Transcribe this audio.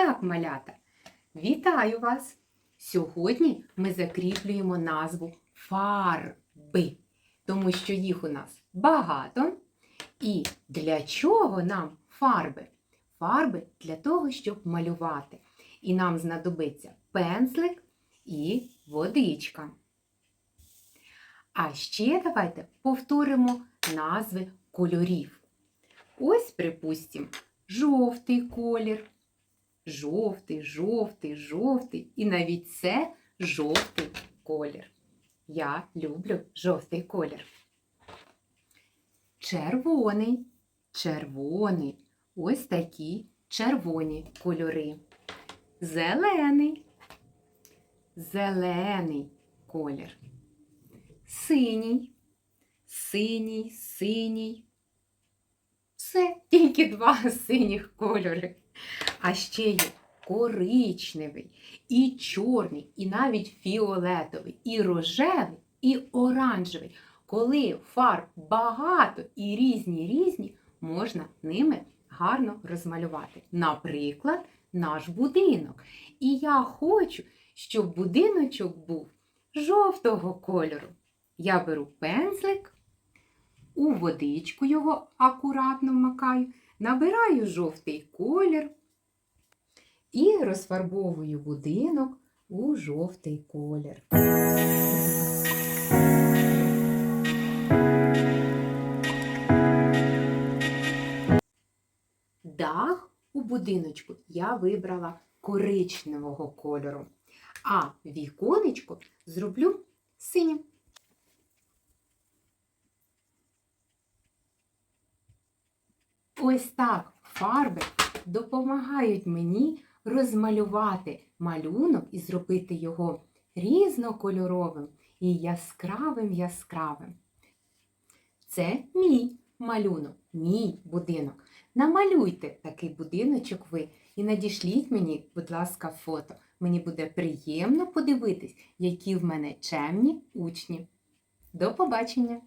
Так, малята, вітаю вас! Сьогодні ми закріплюємо назву фарби, тому що їх у нас багато. І для чого нам фарби? Фарби для того, щоб малювати. І нам знадобиться пензлик і водичка. А ще давайте повторимо назви кольорів. Ось, припустимо, жовтий колір. Жовтий, жовтий, жовтий. І навіть це жовтий колір. Я люблю жовтий колір. Червоний, червоний. Ось такі червоні кольори. Зелений, зелений колір. Синій, синій, синій. Все, тільки два синіх кольори. А ще є коричневий, і чорний, і навіть фіолетовий, і рожевий, і оранжевий. Коли фарб багато і різні різні, можна ними гарно розмалювати. Наприклад, наш будинок. І я хочу, щоб будиночок був жовтого кольору. Я беру пензлик, у водичку його акуратно вмикаю, набираю жовтий колір і розфарбовую будинок у жовтий колір. Дах у будиночку я вибрала коричневого кольору, а віконечко зроблю синім. Ось так фарби допомагають мені розмалювати малюнок і зробити його різнокольоровим і яскравим яскравим. Це мій малюнок, мій будинок. Намалюйте такий будиночок ви і надішліть мені, будь ласка, фото. Мені буде приємно подивитись, які в мене чемні учні. До побачення!